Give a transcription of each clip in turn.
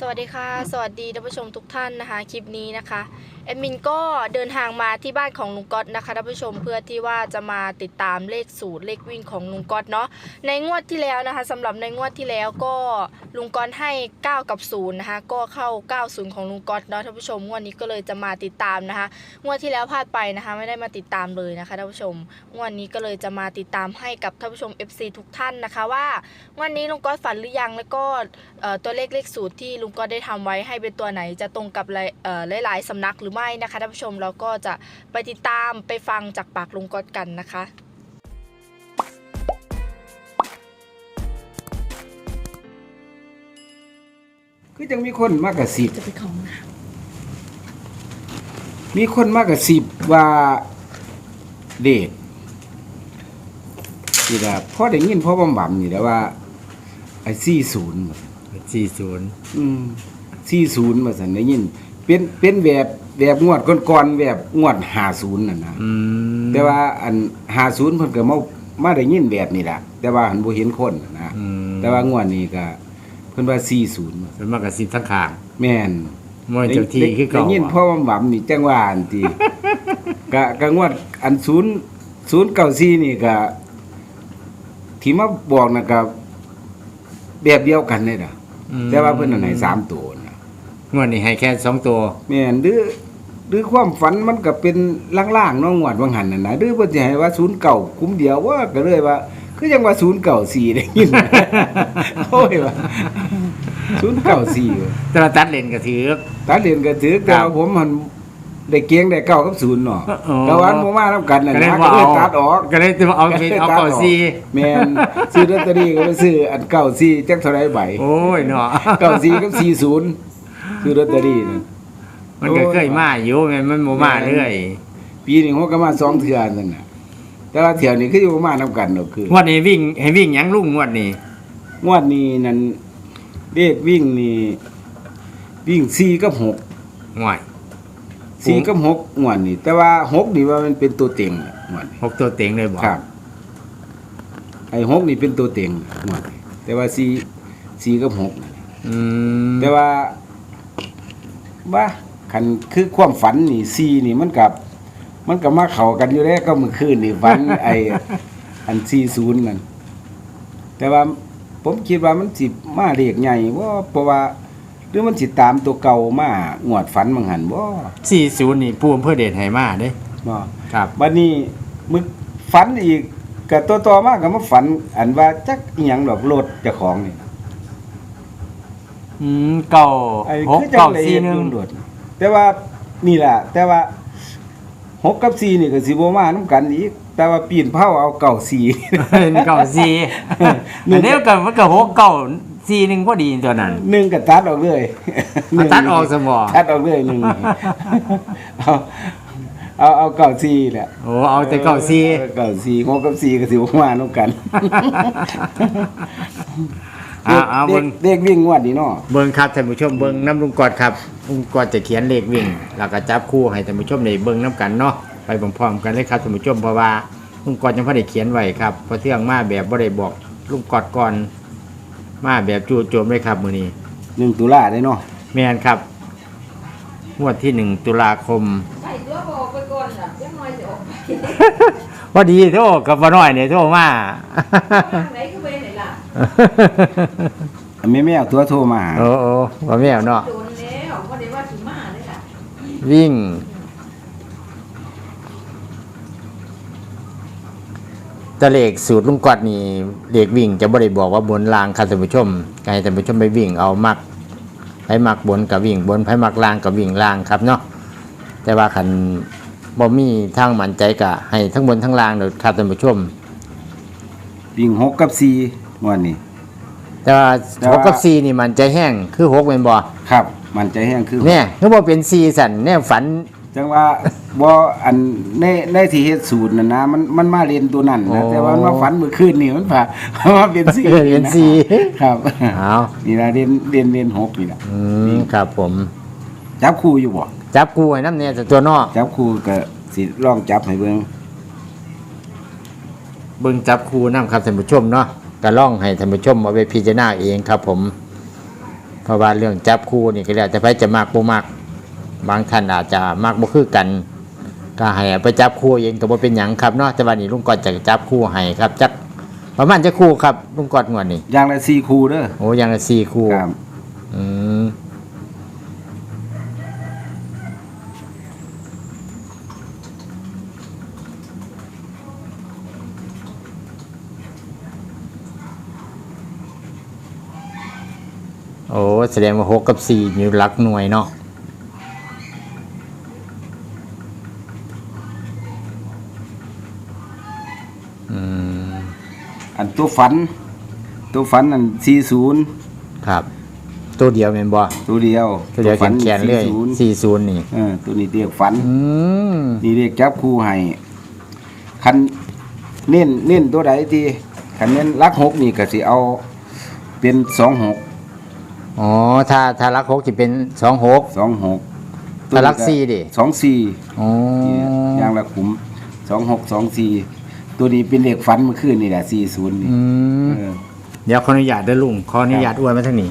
สวัสดีค่ะ สวัสดีท่านผู้ชมทุกท่านนะคะ คลิปนี้นะคะแอดมินก็เดินทางมาที่บ้านของลุงก๊อตนะคะท่านผู้ชมเพื่อที่ว่าจะมาติดตามเลขสูตรเลขวิ่งของลุงก๊อตเนาะในงวดที่แล้วนะคะสำหรับในงวดที่แล้วก็ลุงก๊อตให้ 9 กับ0นะคะก็เข้า 90 ของลุงก๊อตเนาะท่านผู้ชมงวดนี้ก็เลยจะมาติดตามนะคะ งวดที่แล้วพลาดไปนะคะ ไม่ได้มาติดตามเลยนะคะท่านผู้ชมงวดนี้ก็เลยจะมาติดตามให้กับท่านผู้ชม FC ทุกท่านนะคะว่าวันนี้ลุงก๊อตฝันหรือยังแล้วก็ตัวเลขเลขสูตรที่ลุุงก๊อตได้ทำไว้ให้เป็นตัวไหนจะตรงกับหลายหลายๆสำนักหรือไม่นะคะท่านผู้ชมเราก็จะไปติดตามไปฟังจากปากลุงก๊อตกันนะคะคือจังมีคนมากกระสิบจะไปของน้มีคนมากกระสิบว่าเด็กนี่ละพ่อได้ยินพ่อบำบัมนี่แหล้วว่าไอ้สี่ศูนย์ สี่ศูนย์อืมสี่ศูนย์มาสันได้ยิน เป็นเป็นแบบแบบงวดก่อนๆแบบงวดห้าศูนย์น่ะนะอืมแต่ว่าอันห้าศูนย์เพิ่นก็มามาได้ยินแบบนี้แหละแต่ว่าหันบ่เห็นคนน่ะนะอืมแต่ว่างวดนี้ก็เพิ่นว่าสี่ศูนย์เป็นมากกับสิบทั้งขางแม่นมวยเจ้าที่คือเก่าได้ยินพ่อว่าหม่ำนี่จังว่าอันตีกะกะงวดอันศูนย์ศูนย์เก้าสี่นี่กะที่มาบอกนะกะแบบเดียวกันเลยนะอืม แต่ว่าเพิ่นอันไหนสามตัวนะงวดนี้ให้แค่สองตัว แม่นหรือหรือความฝันมันก็เป็นล่างๆเน้องงวดว่างหันน่ะนะหรือเพิ่นสิให้ว่าศูนย์เก่าคุ้มเดียวว่าก็เลยว่าคือยังว่าศูนย์เก่าสี่ได้ยิน โอ้ยว่าศูนย์เก่าสี่ว่ะแต่ละตัดเลนก็ถือตัดเรียนก็ถือแต่ว่าผมมัน ได้เกียงได้เก้ากับศูนย์เนาะอ๋อแต่ว่าบ่มานํกันน่ะก็เลยนะว่าก็เลยเอาตัดออกก็เลยจะเอาเป็นเอาเก่าซีแม่นซื้อลอตเตอรี่ก็ไปซื้ออันเก้าสี่จักเท่าไรใบโอ้ยเนาะเก้าสี่กับสี่ศูนย์ซื้อลอตเตอรี่นั่นมันก็เคยมาอยู่แม่นมันบ่มาเรื่อยปีหนึงผมก็มาสองเทื่อนั่นน่ะ แต่ว่าเที่ยวนี้คืออยู่บ่มานํกันดอกคืองวดนี้วิ่งให้วิ่งหยังลุงงวดนี้งวดนี้นั่นเลขวิ่งนี่วิ่งสี่กับหกห่วย สี่กับหกงวดนี้แต่ว่าหกนี่ว่ามันเป็นตัวเต็งน่ะงวดนี้หกตัวเต็งเลยบ่ครับไอ้หกนี่เป็นตัวเต็งหมดแต่ว่าสี่สี่กับหกน่ะอืมแต่ว่าว่าคันคือความฝันนี่สี่นี่มันกับ มันก็มาเข้ากันอยู่แล้วก็เมื่อคืนนี่ฝัน ไอ้อันสี่ศูนย์นั่นแต่ว่าผมคิดว่ามันสิมาเรียกใหญ่ว่าเพราะว่าห รือมันสิตามตัวเก่ามางวดฝันบางหันบ่สี่ศูนย์นี่ผู้อำเภอเดชให้มาเด้บ่ครับบัดนี้มึกฝันอีกก็ตัวต่อมาก็มาฝัน อันว่าจักอีหยังดอกรถเจ้าของนี่อืมเก่าไอ้หกคือจัเก่างได้สี่เฮ็ดหนึ่งโดดๆแต่ว่านี่ล่ะ แต่ว่าหกกับสี่นี่ก็สิบ่มานํกันอีกแต่ว่าปีนเผาเอาเก่าสี่ เป็นเก่าสี่หนึ่อังนนี้ก็มันก็หกเก่า สี่หนึ่งพอดีตัวนั้น หนึ่งก็ตัดออกเลยเอาตัดออกสมอตัดออกเลยหนึ่งเอาเอาเอาเก่าสี่แหละโอ้เอาแต่เก่าสี่ออเก่าสี่หกกับสี่ก็สิบ่มานํกันเอาเอาเด็เบิ่กงเด็กวิ่งงวดนี้เนาะเบิ่งครับท่านผู้ชมเบิ่งน้ำลุงกอดครับลุงกอดจะเขียนเลขวิ่งแล้วก็จับคู่ให้ท่านผู้ชมได้เบิ่งน้ำกันเนาะไปพร้อมๆกันเลยครับท่านผู้ชมเพราะว่าลุงกอดยังพอได้เขียนไว้ครับเพราะเที่ยงมาแบบบ่ได้บอกลุงกอดก่อน มาแบบจู่โจมเลยครับมื้อนี้หนึ่งตุลาได้เนาะแม่นครับงวดที่หนึ่งตุลาคม ใส่ตัวบอกไปก่อนน่ะยังน้อยจะออกไปพอดีโทรกับบ่น้อยเนี่ยโทรมา ทางไหนก็ไปไหนล่ะแม่แม่เอาตัวโทรมาหาโอ้โอ้บ่แม่วเนาะโดนแล้วก็ได้ว่าถึงมาเลยล่ะวิ่ง แตะเลขสูตรลุงกอดนี่เลขวิ่งจะบ่ได้บอกว่าบนรางครับท่านผู้ชมให้ท่านผู้ชมไปวิ่งเอามักไผมักบนกับวิ่งบนไผมักล่างกับวิ่งล่างครับเนาะแต่ว่าคันบ่มีทางมั่นใจกะให้ทั้งบนทั้งล่างเด้อครับท่านผู้ชม วิ่งหกกับสี่งวดนี้ แต่ว่าแต่หว่า กกับสี่นี่มันใจแห้งคือหกเป็นบ่ครับ มันใจแห้งคือ เนี่ยคือบ่เป็นสี่สันแน่ฝัน จังว่าบ่อันในในที่เฮ็ดสูตรน่ะนะมันมันมาเรียนตัวนั้นโอ้นะแต่ว่ามันมาฝันเมื่อคืนนี่มันผ่ามาเป็นสี่เป็นสี่ครับเอานี่นะเรียนเรียนเรียนหกนี่ล่ะอืมครับผม จับคู่อยู่บ่จับกูให้น้ำเนี่ยแต่ตัวนอกจับคู่ก็สิลองจับให้เบิ่งเบิ่งจับคูน้ำครับท่านผู้ชมเนาะกระล่องให้ท่านผู้ชมเอาไปพิจารณาเองครับ ผม เพราะว่าเรื่องจับคู่นี่ก็แล้วแต่ไปจะมากบ่มาก บางท่านอาจจะมากบ่คือกันก็ให้เอาไปจับคู่เองก็บ่เป็นหยังครับเนาะแต่วันนี้ลุงกอดจะจับคู่ให้ครับจักประมาณจะคู่ครับลุงกอดงวดนี้อย่างละสี่คู่เด้อโอ้อยังละสี่คู่ครับอืมโอ้แสดงว่าหกกับสี่อยู่หลักหน่วยเนาะอืม อั นตัวฝัน ตัวฝันอันสี่ศูนย์ครับ ตัวเดียวแม่นบ่ตัวเดียวตัวเดียวแขนแขนๆเลย40สี่ศูนย์นี่เออตัวนี้เรียกฝัน อืมนี่เรียกจับคู่ให้คันเน้นเน้นตัวใดที่คันเน้นรักหกนี่ก็สิเอา เป็นสองหกอ๋อถ้าถ้ารักหกจะเป็นสองหกสองหกถ้ารักสี่ดิสองสี่อ๋อ อย่างละขุมสองหกสองสี่ ตัวนี้เป็นเลขฝันเมื่อคืนนี่แหละสี่ศูนย์นี่อืมเออเดี๋ยวขออนุญาตเด้อลุงขออนุญาตอวยมาทางนี้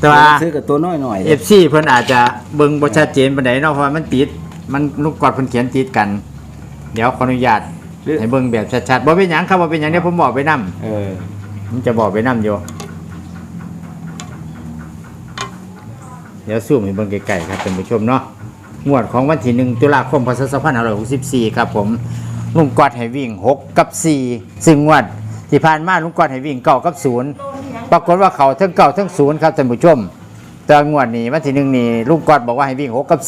แต่ว่า ซื้อกับตัวน้อยหน่อยเอฟซีเพิ่นอาจจะเบิ่งบ่ชัดเจนปานใดเนาะเพราะว่ามันติด มันลูกกอดเพิ่นเขียนติดกัน เดี๋ยวขออนุญาตให้เบิ่งแบบชัดๆบ่เป็นหยังครับบ่เป็นหยังเดี๋ยวผมบอกไปนํเออผมจะบอกไปนํอยู่เดี๋ยวซูมให้เบิ่งไกลๆครับท่านผู้ชมเนาะงวดของวันที่1ตุลาคมพศ2564ครับผม ลุงกอดให้วิ่ง 6 กับ 4 ซึ่งงวดที่ผ่านมาลุงกอดให้วิ่งเก้ากับ 0 ปรากฏว่าเขาทั้งเก้าทั้ง 0 ครับท่านผู้ชมแต่งวดนี้วันที่หนึ่งนี่ลุงกอดบอกว่าให้วิ่ง 6 กับ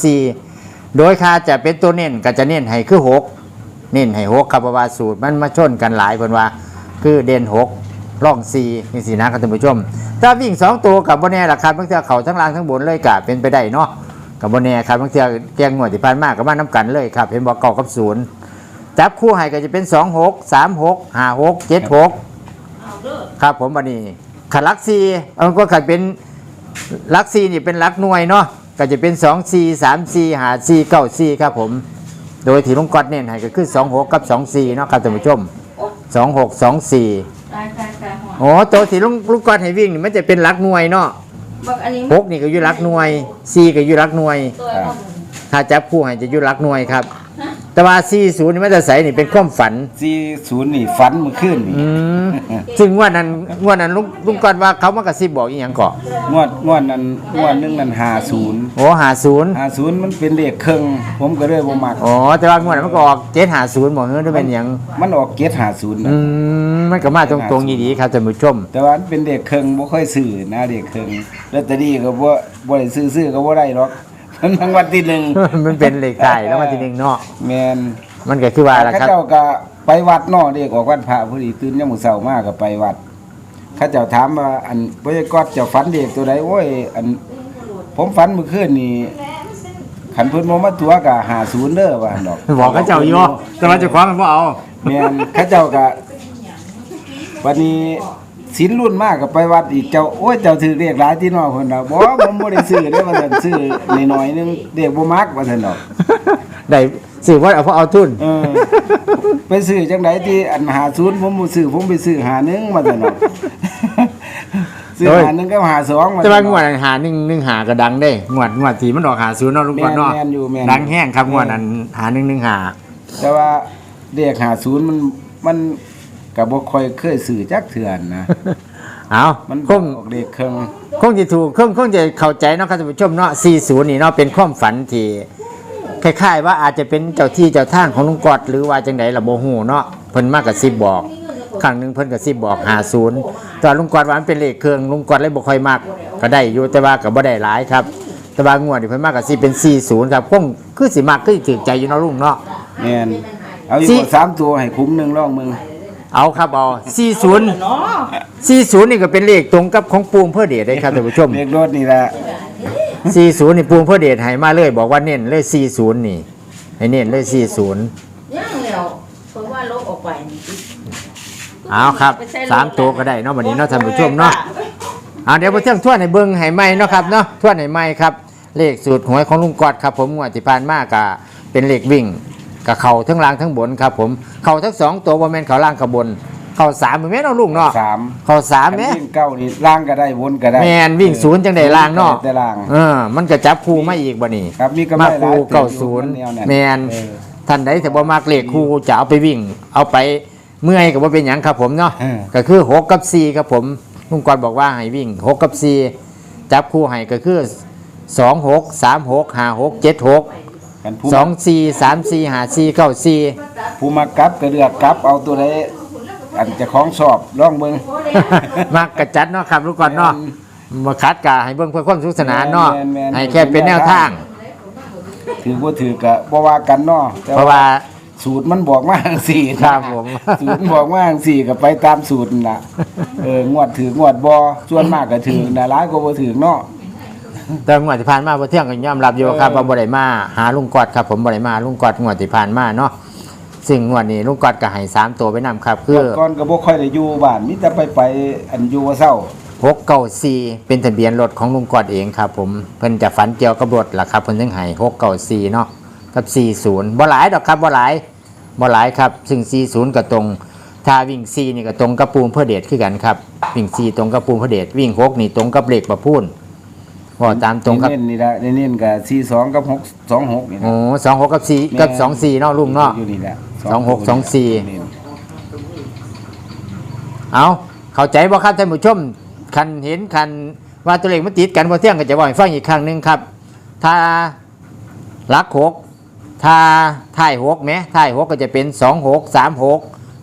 4 โดยค่าจะเป็นตัวเน้นก็จะเน้นให้คือ 6 เน้นให้6ครับเพราะว่าสูตรมันมาชนกันหลายเพนว่า คือเด่น6ร่อง4นี่สินะครับท่านผู้ชม ถ้าวิ่ง 2 ตัวกับบ่แน่ล่ะครับางเทื่อเขาทั้งล่างทั้งบนเลยก็เป็นไปได้เนาะกับโบแน่ครับบางเทีแกงงวดที่ผ่านมากับมาน้ำกันเลยครับเห็นบอกเก่ากับศูนย์ จับคู่ให้ก็จะเป็นสองหกสามหกห้าหกเจ็ดหกเอาเด้อครับผมวันนี้ขันลักซีมันก็ขันเป็นลักซีนี่เป็นลักหน่วยเนาะก็จะเป็นสองซีสามซีหาซีเก้าซีครับผม โดยที่ลุงกอดเน้นให้ก็คือสองหกกับสองซีเนาะครับท่านผู้ชมสองหกสองสี่ตายตายตายหัวโอ้ตัวที่ลุงลุงกอดให้วิ่งนี่มันจะเป็นลักหน่วยเนาะบักอันนี้หกนี่ก็อยู่ลักหน่วยซีก็อยู่ลักหน่วยตัวเอาถ้าจับคู่ให้จะอยุรักหน่วยครับ แต่ว่า40นี่มันจะใส่นี่เป็นความฝัน สี่ศูนย์นี่ฝันเมื่อคืนนี่อืมซึ่งงว่านั้นงว่านั้นลุงลุงก่อนว่าเขามากระซิบบอกอีหยังเกาะงวดงวดนั้นงวดหนึงนั้นหาศูนย์โอ้หาศูนย์หาศูนย์มันเป็นเลขเครื่องผมก็เลยบ่มักอ๋อแต่ว่างวดนั้นมันก็ออกเจ็ดหาศูนย์บอกเฮ้ยด้วยเป็นหยัง มันออกเกตหาศูนย์อืมมันก็มาตรงๆดีๆครับท่านผู้ชม แต่ว่ามันเป็นเลขเครื่องบ่ค่อยซื้อนะเลขเครื่องลอตเตอรี่ก็บ่บ่ได้ซื้อซื้อก็บ่ได้หรอก มันรางวัลที่หนึ่งมันเป็นเลขไทยแล้วมาทีหนึ่งเนาะแม่นมันก็คือว่าละข้าครับ เจ้าก็ไปวัดเนาะเด็กออกวันพระพอดีตื่นยามมื้อเช้ามาก็ไปวัดข้าเจ้าถามว่าอันบ่ได้กอดเจ้าฝันเด็กตัวใดโอ้ยอัน ผมฝันเมื่อคืนนี่ขันเพิ่นบ่มาตัวก็50เด้อว่าหั่นดอกบอกเขาเจ้าอยู่แต่ว่าเจ้าของมันบ่เอา แม่นข้าเจ้าก็วันนี้ ศิลรุ่นมากก็ไปวัดอีกเจ้าโอ้ยเจ้าถือเรียกหลายที่น้อเพิ่นดอกบ่ผมบ่ได้ซื้อเด้อว่าซั่นซื้อน้อยๆนึงเด็กบ่มักว่าซั่นดอกได้สื่อว่าเอาเพราะเอาทุนเออไปซื้อจังไดที่อัน50ผมบ่ซื้อผมไปซื้อ51ว่าซั่นดอกซื้อโอ้ย51กับ52ว่าแต่ซั่ว่านดงอกวดนั้นหาหนึ่งหนึ่งหาก็ดังได้งวดงวดที่มันออกหาศูนย์เนาะลุงก่อนเนาะแม่นอยู่แม่นดังแห้งครับงวดนั้นหาหนึ่งหนึ่งหาแต่ว่าเด็ก50มันมัน ก็บ่ค่อยเคยซื้อจักเทื่อนะเอามันคงออกเด็กเครื่องคงจะถูกคงคงจะเข้าใจเนาะครับท่านผู้ชมเนาะ40นี่เนาะเป็นความฝันที่คล้ายๆว่าอาจจะเป็นเจ้าที่เจ้าทางของลุงกอดหรือว่าจังไดล่ะบ่ฮู้เนาะเพิ่นมากระซิบบอกครั้งหนึงเพิ่นกระซิบบอก50แต่ลุงกอดว่ามันเป็นเลขเครื่องลุงกอดเลยบ่ค่อยมักก็ได้อยู่แต่ว่าก็บ่ได้หลายครับ แต่ว่างวดนี่เพิ่นมากระซิบเป็น40ครับคงคือสิมักคือสิถูกใจอยู่เนาะลุงเนาะแม่นเอาอยู่สิบ่สามตัวให้คุ้มหนึงลองมึง เอาครับเอา40 เนาะ40นี่ก็เป็นเลขตรงกับของปูมเพื่อเดชได้ครับท่านผู้ชมเด็กรถนี่แหละ40นี่ปูมเพื่อเดชให้มาเลย บอกว่าเน้นเลย40นี่ ให้เน้นเลย40 ย่างแล้วเพราะว่าลบออกไปนี่เอาครับสามตัวก็ได้เนาะวันนี้เนาะท่านผู้ชมเนาะ เอาเดี๋ยวไปเที่ยงทวนให้เบิ่งให้ใหม่เนาะครับเนาะทวนให้ใหม่ครับ เลขสูตรหวยของลุงกอดครับ ผมงวดที่ผ่านมากะเป็นเลขวิ่ง กับเข่าทั้งล่างทั้งบนครับผมเข่าทั้งสองตัวบนแมนเข่าล่างกับบนเข้าสามแม่นเนาะลุงเนาะสามเข้าสามคันแม่วิ่งเก้านี่ล่างก็ได้วนก็ได้แม่นวิ่งศูนย์จังได้ล่างเนาะแต่ล่างเออมันก็จับคู่มาอีกบ่นี่ครับมีกำไรมาหลายคู่เก้าศูนย์แม่นเออท่านใดแต่บ่มักเลขคู่จะเอาไปวิ่ง เอาไปเมื่อยก็บ่เป็นหยังครับผมเนาะเออก็คือ6กับ4ครับผมลุงกรบอกว่าให้วิ่ง6กับ4จับคู่ให้ก็คือ2 6 3 6 5 6 7 6กั นผู้2 4 3 4 5 4 9 4ผู้มากลับก็เลือกกลับเอาตัวใดอันเจะของสอบลองเบิ่งมักกระจัดเนาะครับลุงกรเนาะมาคัดกะให้เบิ่งเพื่อความสนุกสนานเนาะแม่นแม่นให้แค่เป็นแนวทาง ถือบ่ถือก็บ่ว่ากันเนาะแต่เพราะว่าสูตรมันบอกมาจังซี่นะครับผมสูตรมันบอกมาจังซี่ก็ไปตามสูตรนั่นล่ะเอองวดถืองวดบ่ส่วนมากก็ถือนะหลายก็บ่ถือเนาะ แต่งวดที่ผ่านมาบ่เที่ยงก็ยอมรับอยู่ครับเออว่าบ่ได้มาหาลุงกอดครับผมบ่ได้มาลุงกอดงวดที่ผ่านมาเนาะซึ่งงวดนี้ลุงกอดก็ให้สามตัวไปนํครับ คือก่อนก็บ่ค่อยได้อยู่บ้านมีแต่ไปไปอันอยู่ว่าเช้า694เป็นทะเบียนรถของลุงกอดเองครับ ผมเพิ่นจะฝันเกี่ยวกับรถล่ะครับเพิ่นถึงให้694เนาะกับ40บ่หลายดอกครับบ่หลายบ่หลายครับ ซึ่ง40ก็ตรงถ้าวิ่ง4นี่ก็ตรงกับปูมเพื่อเดชคือกันครับ วิ่ง4ตรงกับปูมเพื่อเดชวิ่ง6นี่ตรงกับเลขประพูน ก็ตามตรงกับเน้นนี่ละเน้นๆกับ42กับ6 26นี่โอ้นะสองหกกับสี่กับสองสี่เนาะลุงเนาะอยู่นี่แหละสองหกสองสี่นี่เอาเข้าใจบ่ครับท่านผู้ชมคันเห็นคันว่าตัวเลขมันติดกันบ่เที่ยงก็จะบอกให้ฟังอีกครั้งหนึงครับ ถ้าหลักหกถ้าท้ายหกไหมท้ายหกก็จะเป็นสองหกสามหก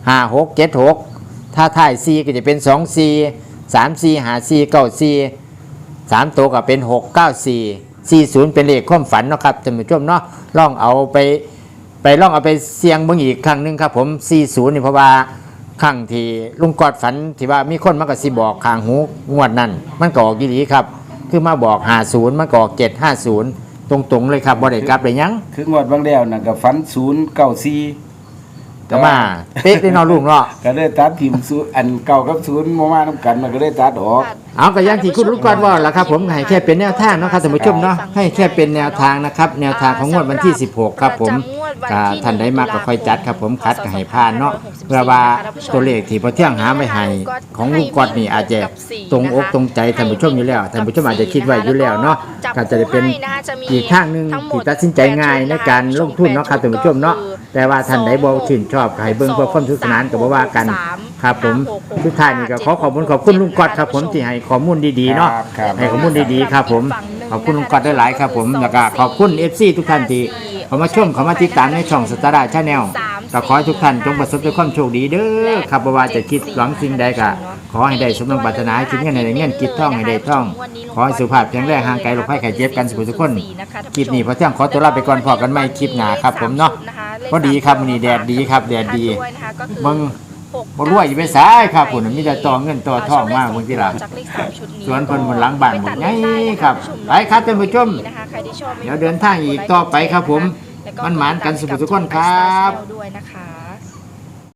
ห้าหกเจ็ดหกถ้าท้ายสี่ก็จะเป็นสองสี่สามสี่ห้าสี่เก้าสี่ สามตัวก็เป็นหกเก้าสี่สี่ศูนย์เป็นเลขความฝันเนาะครับท่านผู้ชมเนาะลองเอาไปไปลองเอาไปเสี่ยงเบิ่งอีกครั้งหนึงครับผม40นี่เพราะว่าครั้งที่ลุงกอดฝันที่ว่ามีคนมากระซิบบอกข้างหูงวดนั้น มันก็ออกยีหลีครับ คือมาบอก50มันก็ออก750ตรงๆเลยครับบ่ได้กลับเลยหยังคืองวดบางแล้วน่ะก็ฝัน094ก็มาเป๊ะเลยเนาะลุงเนาะก็ได้ตัดทีมศูนย์อันเก่ากับศูนย์บ่มานํกันมันก็ได้ตัดออก เอาก็อยังที่คุณลุงกอดว่าล่ะครับ ผมให้แค่เป็นแนวทางเนาะครับท่านผู้ชมเนาะให้แค่เป็นแนวทางนะครับ แนวทางของงวดวันที่ 16 ครับ ผมก็ท่านใดมากก็ค่อยจัดครับ ผมคัดก็ให้ผ่านเนาะเพื่อว่าตัวเลขที่พอเที่ยงหาไม่ให้ของลุงกอดนี่อาจจะตรงอกตรงใจท่านผู้ชมอยู่แล้วท่านผู้ชมอาจจะคิดไว้อยู่แล้วเนาะก็จะได้เป็นอีกทางหนึ่งที่ตัดสินใจง่ายในการลงทุนเนาะครับท่านผู้ชมเนาะแต่ว่าท่านใดบ่ชื่นชอบก็ให้เบิ่งเพื่อความสนุกสนานก็บ่ว่ากัน ครับผมสุดท้ายนี่ก็ขอขอบคุณขอบคุณลุงกอดครับผมที่ให้ข้อมูลดีๆเนาะครับครับ ให้ข้อมูลดีๆครับผมขอบคุณลุงกอดได้หลายครับผมแล้วก็ขอบคุณ FC ทุกท่านที่เขามาชมเขามาติดตามในช่องสตาร์ดาชาแนลก็ขอให้ทุกท่านจงประสบด้วยความโชคดีเด้อครับบ่ว่าจะคิดหวังสิ่งใดก็ขอให้ได้สมดังปรารถนาคิดเงินให้ได้เงินคิดท่องให้ได้ท่อง ขอให้สุขภาพแข็งแรงห่างไกลโรคภัยไข้เจ็บกันสุขทุกคนคลิปนี้พอเที่ยงขอตัวลาไปก่อนพอกันไม่คลิปหน้าครับผมเนาะพอดีครับมื้อนี้แดดดีครับแดดดีมึง บ่รวยอยู่ไปสายครับผมมีแต่ต่อเงินต่อทองมากเมื่อกี้ล่ะสวนเพิ่นบนหลังบ้านหมดไงครับไปครับท่านผู้ชมเดี๋ยวเดินทางอีกต่อไปครับผมมันหมานกันสุขทุกคนครับด้วยนะคะ